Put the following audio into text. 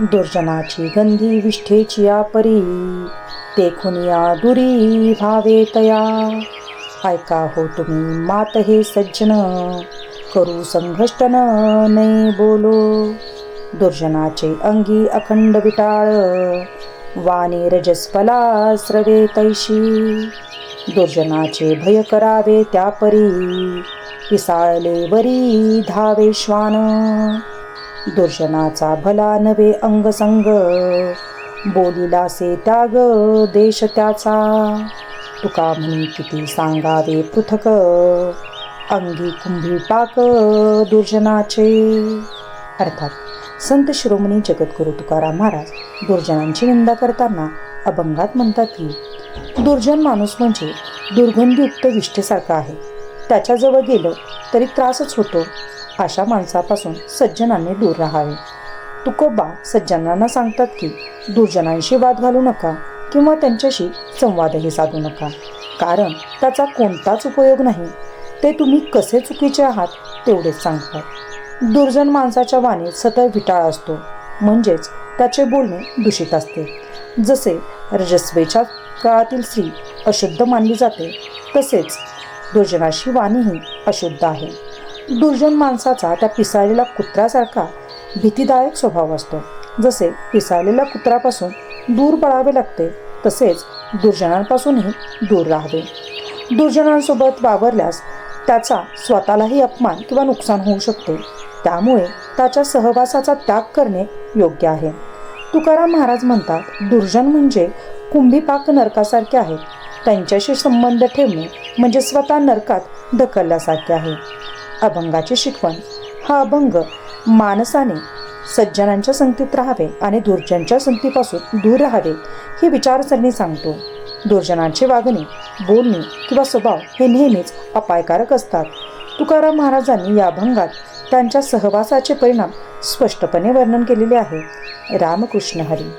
दुर्जनाची गंधी विष्ठेची या परी ते खुनिया दुरी भावे तया. ऐका हो तुम्ही मात हे सज्जन. करू संघष्टन नै बोलो. दुर्जनाचे अंगी अखंड विटाळ. वाणी रजस्पला स्रवे तैशी. दुर्जनाचे भय करावे त्या परी पिसाळले वरी धावे श्वान. दुर्जनाचा भला नवे अंगसंग. बोलिलासे त्याग देश त्याचा. तुका म्हणी किती सांगावे पृथक. अंगी कुंभी टाक दुर्जनाचे. अर्थात संत शिरोमणी जगद्गुरु तुकाराम महाराज दुर्जनांची निंदा करताना अभंगात म्हणतात की दुर्जन माणूस म्हणजे दुर्गंधीयुक्त विष्ठेसारखा आहे. त्याच्याजवळ गेलं तरी त्रासच होतो. अशा माणसापासून सज्जनांनी दूर राहावे. तुकोबा सज्जनांना सांगतात की दुर्जनांशी वाद घालू नका किंवा त्यांच्याशी संवादही साधू नका. कारण त्याचा कोणताच उपयोग नाही. ते तुम्ही कसे चुकीचे आहात तेवढेच सांगतात. दुर्जन माणसाच्या वाणीत सतत विटाळ असतो. म्हणजेच त्याचे बोलणे दूषित असते. जसे रजस्वेच्या काळातील स्त्री अशुद्ध मानली जाते तसेच दुर्जनाशी वाणीही अशुद्ध आहे. दुर्जन माणसाचा त्या पिसाळलेल्या कुत्र्यासारखा भीतीदायक स्वभाव असतो. जसे पिसाळलेल्या कुत्र्यापासून दूर पळावे लागते तसेच दुर्जनांपासूनही दूर राहावे. दुर्जनांसोबत वावरल्यास त्याचा स्वतःलाही अपमान किंवा नुकसान होऊ शकते. त्यामुळे त्याच्या सहवासाचा त्याग करणे योग्य आहे. तुकाराम महाराज म्हणतात दुर्जन म्हणजे कुंभीपाक नरकासारखे आहेत त्यांच्याशी संबंध ठेवणे म्हणजे स्वतः नरकात ढकलल्यासारखे आहे. अभंगाची शिकवण. हा अभंग माणसाने सज्जनांच्या संगतीत राहावे आणि दुर्जनच्या संगतीपासून दूर राहावे ही विचारसरणी सांगतो. दुर्जनांचे वागणे बोलणे किंवा स्वभाव हे नेहमीच अपायकारक असतात. तुकाराम महाराजांनी या अभंगात त्यांच्या सहवासाचे परिणाम स्पष्टपणे वर्णन केलेले आहे. रामकृष्ण हरी